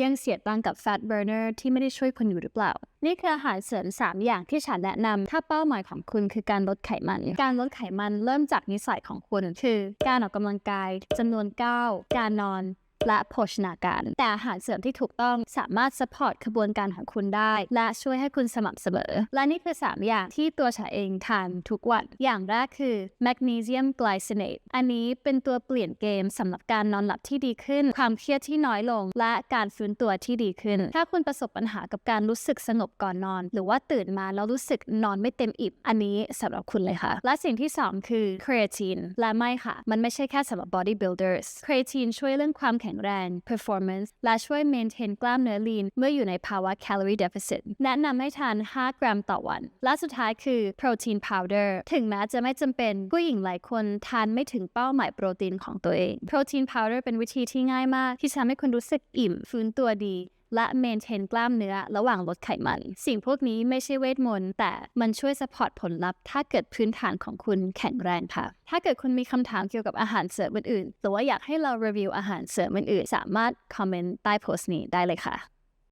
ยังเสียตังกับ fat burner ที่ไม่ได้ช่วยคุณอยู่หรือเปล่า นี่คืออาหารเสริม 3 อย่างที่ฉันแนะนำ ถ้าเป้าหมายของคุณคือการลดไขมัน การลดไขมันเริ่มจากนิสัยของคุณ คือ การออกกำลังกายจำนวนก้าวการนอน และโภชนาการ แต่อาหารเสริมที่ถูกต้องสามารถสปอร์ตขบวนการของคุณได้ และช่วยให้คุณสม่ำเสมอ และนี่คือ 3 อย่างที่ตัวฉันเองทานทุกวัน อย่างแรกคือ magnesium glycinate อันนี้เป็นตัวเปลี่ยนเกมสำหรับการนอนหลับที่ดีขึ้น ความเครียดที่น้อยลง และการฟื้นตัวที่ดีขึ้น ถ้าคุณประสบปัญหากับการรู้สึกสงบก่อนนอน หรือว่าตื่นมาแล้วรู้สึกนอนไม่เต็มอิ่มอันนี้สำหรับคุณเลยค่ะ และสิ่งที่ 2 คือ creatine และไม่ค่ะ มันไม่ใช่แค่สำหรับ bodybuilders creatine ช่วยเรื่องความแข็งแรง performance และช่วย maintain กล้ามเนื้อ lean เมื่ออยู่ในภาวะ calorie deficit แนะนำให้ทาน 5 กรัมต่อวัน และสุดท้ายคือ protein powder ถึงแม้จะไม่จำเป็นผู้หญิงหลายคนทานไม่ถึงเป้าหมายโปรตีนของตัวเอง protein powder เป็นวิธีที่ง่ายมาก ที่จะทำให้คุณรู้สึกอิ่มฟื้นตัวดี และเมนเทนกล้ามเนื้อระหว่างลดไขมัน สิ่งพวกนี้ไม่ใช่เวทมนต์แต่มันช่วยสปอร์ตผลลัพธ์ ถ้าเกิดพื้นฐานของคุณแข็งแรงค่ะ ถ้าเกิดคุณมีคำถามเกี่ยวกับอาหารเสริมอื่นๆหรือว่าอยากให้เรารีวิวอาหารเสริมอื่นๆสามารถคอมเมนต์ใต้โพสต์นี้ได้เลยค่ะ